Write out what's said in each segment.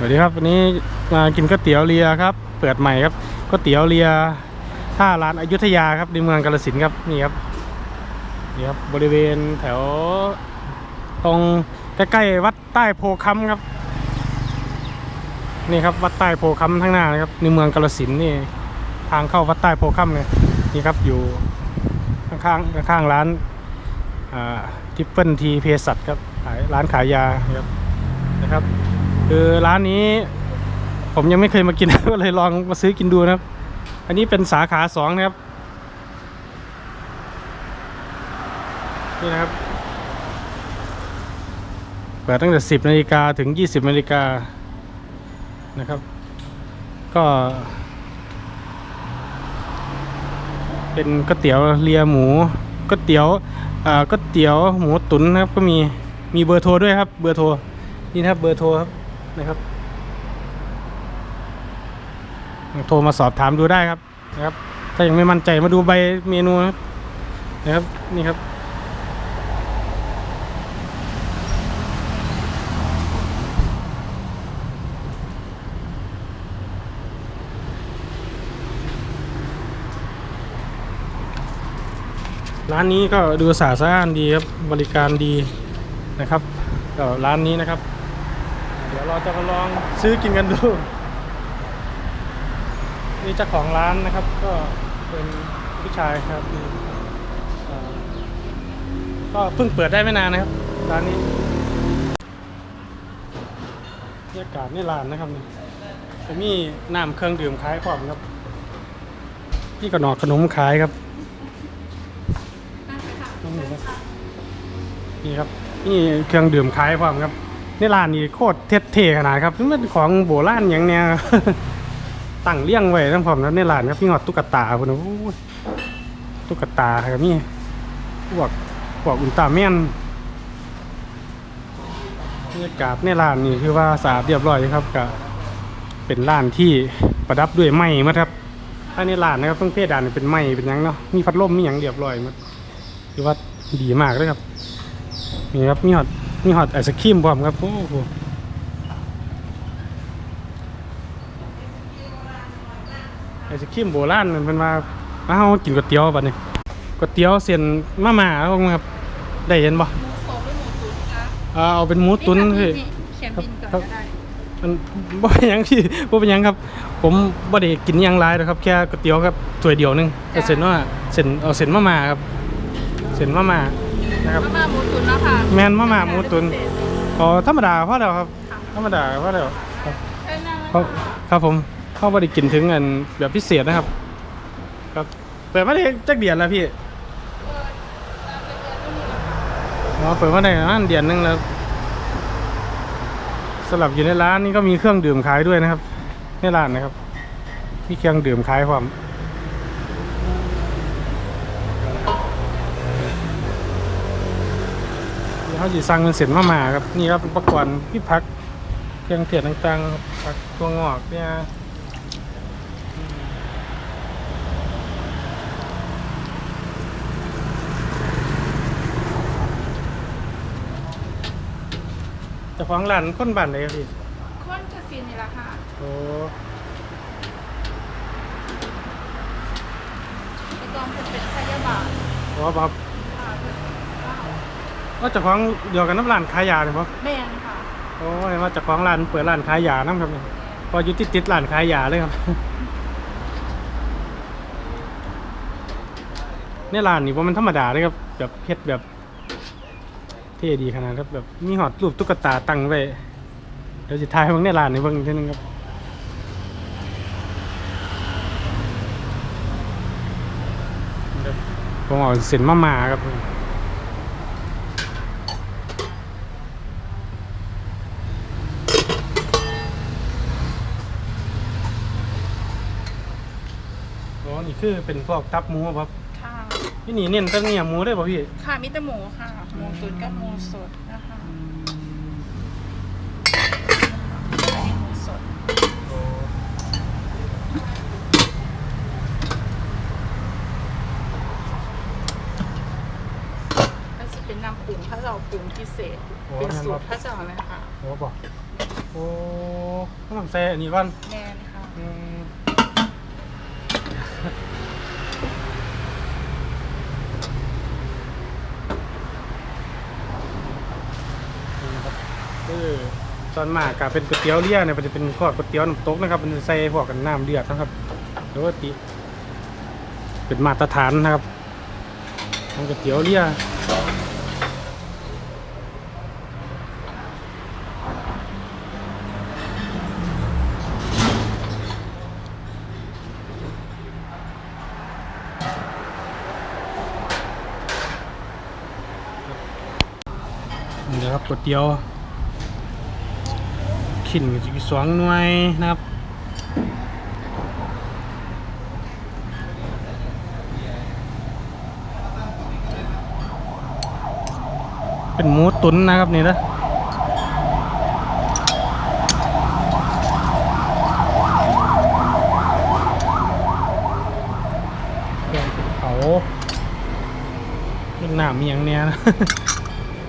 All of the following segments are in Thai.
สวัสดีครับวันนี้มากินก๋วยเตี๋ยวเรือครับ เปิดใหม่ครับก๋วยเตี๋ยวเรือท่าร้านอายุธยาครับในเมืองกาฬสินธุ์ครับนี่ครับนี่ครับบริเวณแถว ตรงใกล้ๆวัดใต้โพคัมครับ นี่ครับวัดใต้โพคัมข้างหน้านะครับในเมืองกาฬสินธุ์นี่ทางเข้าวัดใต้โพคัมเนี่ยนี่ครับอยู่ข้างๆข้างร้านทิปเปิลทีเพสัตครับขายร้านขายยาครับนะครับ คือร้านนี้ ผมยังไม่เคยมากิน ก็เลยลองมาซื้อกินดูนะครับ อันนี้เป็นสาขาสองนะครับ นี่นะครับ เปิดตั้งแต่ 10นาฬิกาถึง 20นาฬิกานะครับ ก็เป็นก๋วยเตี๋ยวเรียหมูก๋วยเตี๋ยวอ่าก๋วยเตี๋ยวหมูตุ๋นนะครับ ก็มีมีเบอร์โทรด้วยครับ เบอร์โทรนี่นะครับเบอร์โทรครับ นะครับโทรมาสอบถามดูได้ครับนะครับ ถ้ายังไม่มั่นใจมาดูใบเมนูนะครับนี่ครับร้านนี้ก็ดูสะอาดสะอ้านดีครับบริการดีนะครับร้านนี้นะครับ เดี๋ยวเราจะมาลองซื้อกินกันดู นี่เจ้าของร้านนะครับ ก็เป็นผู้ชายครับก็เพิ่งเปิดได้ไม่นานนะครับร้านนี้บรรยากาศนี่ร้านนะครับจะมีน้ำเครื่องดื่มขายพร้อมครับนี่ก็หนอกขนมขายครับนี่ครับนี่เครื่องดื่มขายพร้อมครับ ในร้านนี้โคตรเท่ขนาดครับมันเป็นของโบราณอย่างเนี้ยตั้งเลี้ยงไว้ทั้งพร้อมแล้วในร้านครับมีหอดตุ๊กตาพุ่นนะโอ้ยตุ๊กตาครับมีพวกพวกอุลตร้าแมนบรรยากาศในร้านนี่คือว่าสะอาดเรียบร้อยครับก็เป็นร้านที่ประดับด้วยไม้มาครับถ้าในร้านนะครับเพิ่งเพดานเป็นไม้เป็นยังเนาะมีพัดลมมีหยังเรียบร้อยมาคือว่าดีมากเลยครับนี่ครับมีหอด มีหอดไอศครีมพร้อมครับโอ้โหไอศครีมโบราณมันเป็นว่ามาเฮากินก๋วยเตี๋ยวบัดนี้ก๋วยเตี๋ยวเส้นมาม่าครับได้เห็นบ่หมูสดหรือหมูตุ๋นคะเอาเอาเป็นหมูตุ๋นนี่คือค่ะพี่เขียนบินก่อนก็ได้มันบ่เป็นหยังพี่บ่เป็นหยังครับ ผมบ่ได้กินหยังหลายหรอกครับ แค่ก๋วยเตี๋ยวครับถ้วยเดียวหนึงเอาเส้นว่าเส้นเอาเส้นมาม่าครับเส้นมาม่า นะครับมาม่าหมูตุ๋นแล้วค่ะแม่นมาม่าหมูตุ๋นอ๋อธรรมดาพอแล้วครับ ธรรมดาพอแล้วครับเอ้ยนั่งเขาครับผมเข้าบ่ได้กินถึงอันแบบพิเศษนะครับ ครับเปิดมาได้จักเดือนแล้วพี่อ๋อเปิดมาได้ประมาณเดือนหนึงแล้วสลับอยู่ในร้านนี้ก็มีเครื่องดื่มขายด้วยนะครับ ในร้านนะครับ มีเครื่องดื่มขายความ เดี๋ยวเขาจะสั่งเป็นเสร็จมาม่าครับนี่ครับอุปกรณ์พี่พักเครื่องเทศต่างๆครับผักตัวงอกเนี่ยเจะฟ้าของร้านคนบ้านเลยครับพี่ข้นกระสินนี่แหละค่ะโอ้ไม่ต้องเป็นเป็นพยาบาลโหครับค่ะ ว่าเจะฟ้าของเดียวกันน้ำร้านขายยาเลยครับแม่นค่ะโอ้ยว่าเจะฟ้าของร้านเปิดร้านขายยาน้ำครับเนี่ยพออยู่ติดติดๆร้านขายยาเลยครับเนี่ยร้านนี่ว่ามันธรรมดาเลยครับแบบเพชรแบบเท่ดีขนาดครับแบบมีหอดรูปตุ๊กตาตั้งไว้เดี๋ยวจะทายเบิ่งในร้านนี่เบิ่งอีกทีนึงครับผมเอาเส้นมาม่าครับ คือเป็นพวกตับหมูครับค่ะพี่นี่เน้นแต่เนี่ยหมูได้ป่ะพี่ค่ะมิตรหมูค่ะหมูตุ๋นกับหมูสดนะคะอันนี้หมูสดก็จะเป็นน้ำปรุงถ้าเราปรุงพิเศษเป็นสูตรพระเจ้าเลยค่ะโอ้บอกโอ้ต้องใส่อันนี้ก่อนแมนค่ะอืมนี่นะครับคือ ส่วนมากก็เป็นก๋วยเตี๋ยวเลี้ยเนี่ยมันจะเป็นพวกก๋วยเตี๋ยวน้ำตกนะครับ มันจะใส่พวกกันน้ำเลือดนะครับปกติเป็นมาตรฐานนะครับของก๋วยเตี๋ยวเลี้ยนี่นะครับก๋วยเตี๋ยว ขินสิสองหน่วยนะครับเป็นหมูตุ๋นนะครับนี่นะเครื่องเผาเรื่องหนามอย่างเนี้ยนะ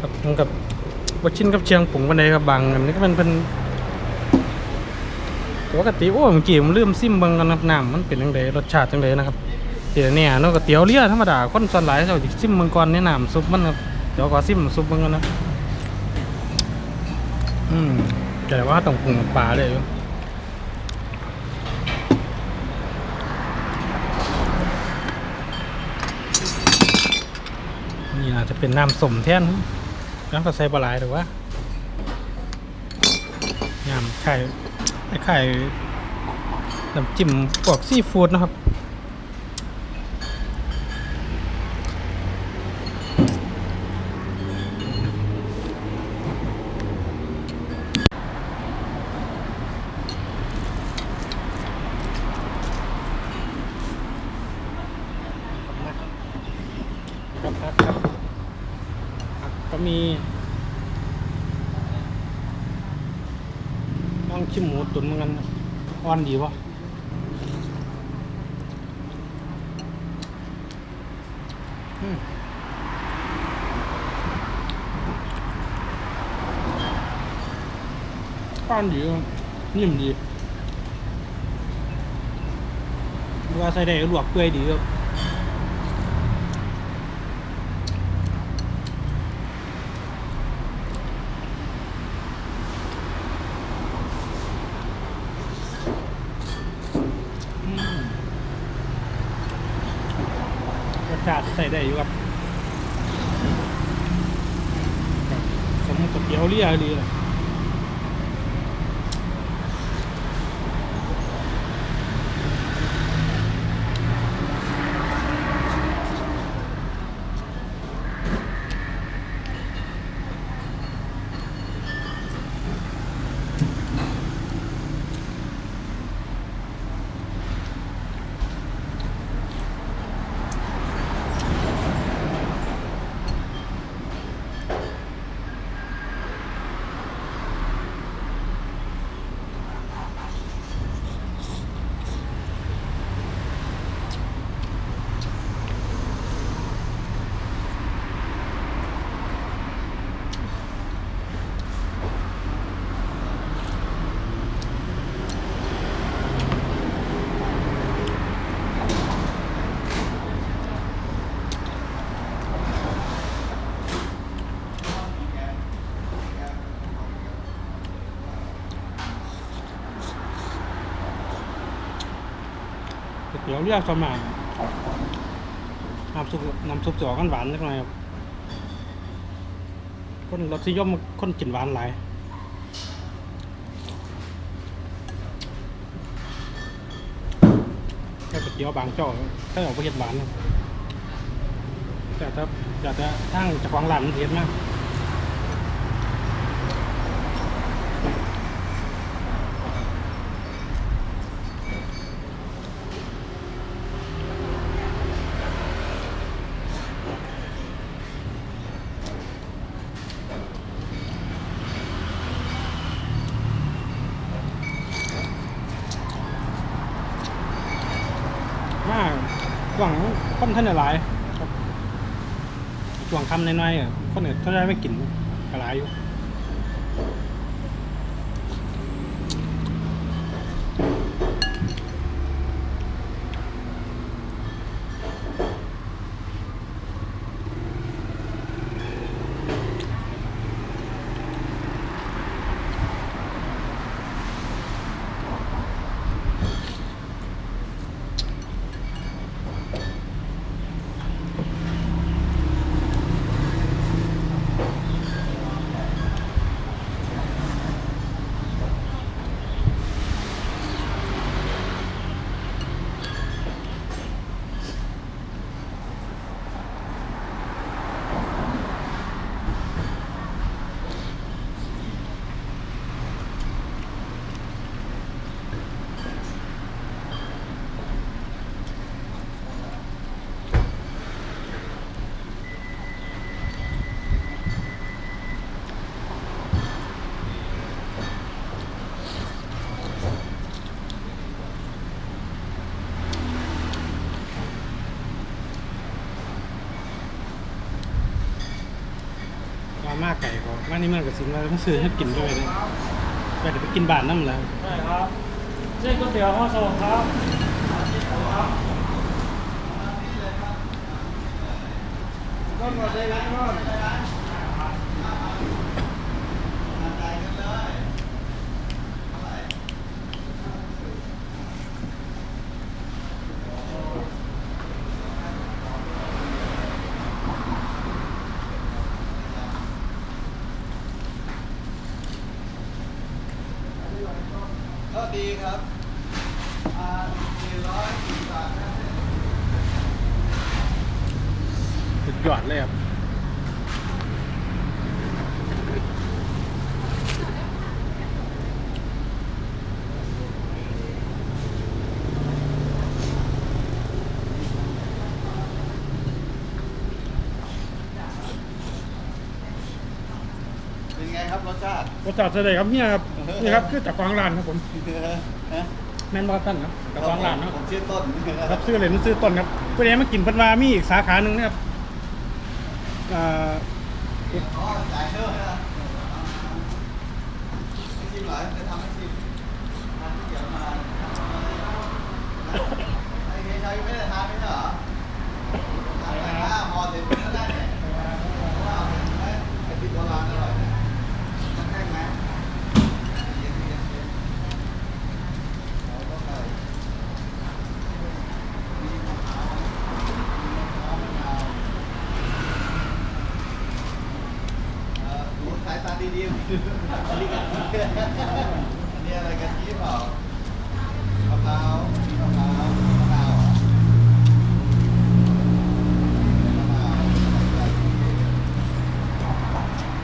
กับกับวัชินกับเชียงผงวันใดกับบางอันนี้ก็มันเป็น ปกติโอ้เมื่อกี้ผมลืมซิมเบิ่งกันน้ำมันเป็นยังไงรสชาติยังไงนะครับเดี๋ยวเนี่ยนาะก๋วยเตี๋ยวเรือธรรมดาคนส่วนหลายเขาจะซิมเบิ่งก่อนในี่น้ำซุปมันครับเดี๋ยวขอซิมซุปมันกันนะอืมแต่ว่าต้องปรุงกับปลาเลยนี่อาจจะเป็นน้ำสมแท่นน้ำก็ใส่ปลาไหลหรือว่าน้ำไข่ ไอ้ไข่น้ำจิ้มพวกซีฟู้ดนะครับครับครับก็มีลอง ชิมหมูตุ๋นเหมือนกันอ่อนดีวะอืมอ่อนดีนิ่มดีเวลาใส่ได้ลวกเปื่อยดีครับ อืมรสชาติใส่ได้อยู่ครับครับ สมกับ เลยก๋วยเตี๋ยวเรียกสมานน้ำซุปน้ำซุปจะออกกันหวานนิดหน่อยครับคนรสนิยมคนกินหวานหลายแค่ก๋วยเตี๋ยวบางเจ้าถ้าออกไปเห็ดหวานแต่ถ้าอยากจะทั้งจะของร้านมันเห็นมาก มาก หวังคนท่านหลายครับหวังคำน้อยๆอะคนอื่นเขาได้ไม่กินกระไรอยู่ มานี่เมืองกสินมาซื้อให้กินด้วยเลยอยากจะไปกินบานน้ำแล้วใช่ครับเส้นก๋วยเตี๋ยวข้าวสองครับก็ดีครับ อ่าสี่ร้อยสี่บาทนะ สุด ยอดเลยครับเป็นไงครับรสชาติรสชาติเลยครับเนี่ยครับนี่ครับคือจากฟางร้านครับผมฮะแม่นบอตันครับจากฟางร้านเนาะผมชื่อต้นครับซื้อเลยมันซื้อต้นครับเพื่อนมากินเพันวามีอีกสาขาหนึ่งนะครับ อ่าอ๋อจ่ายเท่าไหร่นะไม่ชิมเหรอจะทำให้ชิมทานที่เกี่ยวมาไอ้เฮียชายไม่ได้ทานไม่ใช่เหรอทานแต่ห้าห่อเสร็จก็ได้เนี่ยว่าไอ้ที่โบราณอร่อยเนี่ยมันแห้งไหมเย็นๆเย็นๆเราก็ใส่มีมะพร้าวมีมะพร้าวมะนาว เอ่อหนูสายตาดีๆอันนี้กันอันนี้อะไรกันยี่เปล่ามะพร้าวมีมะพร้าวมะนาวเหรอมะนาวใส่กะทิ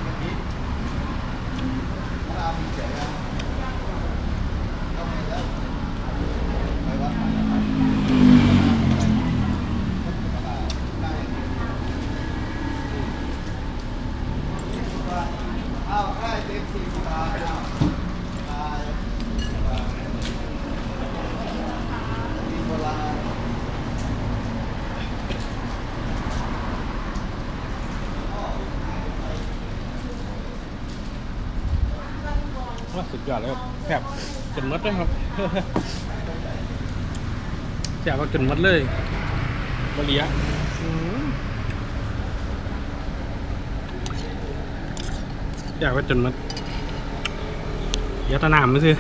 กะทิมะนาวมีเฉยๆนะก็ไม่แล้วไปวัดมะนาวมะนาวได้อย่างนี้ อ้าวได้เต็มสี่สิบบาทอ้าวตายมีโบราณ ว่าสุดยอดเลยครับแซ่บจนหมดเลยครับแซ่บว่าจนหมดเลยบะเลียะแซ่บว่าจนมดเดี๋ยวตะนามมาซื้อ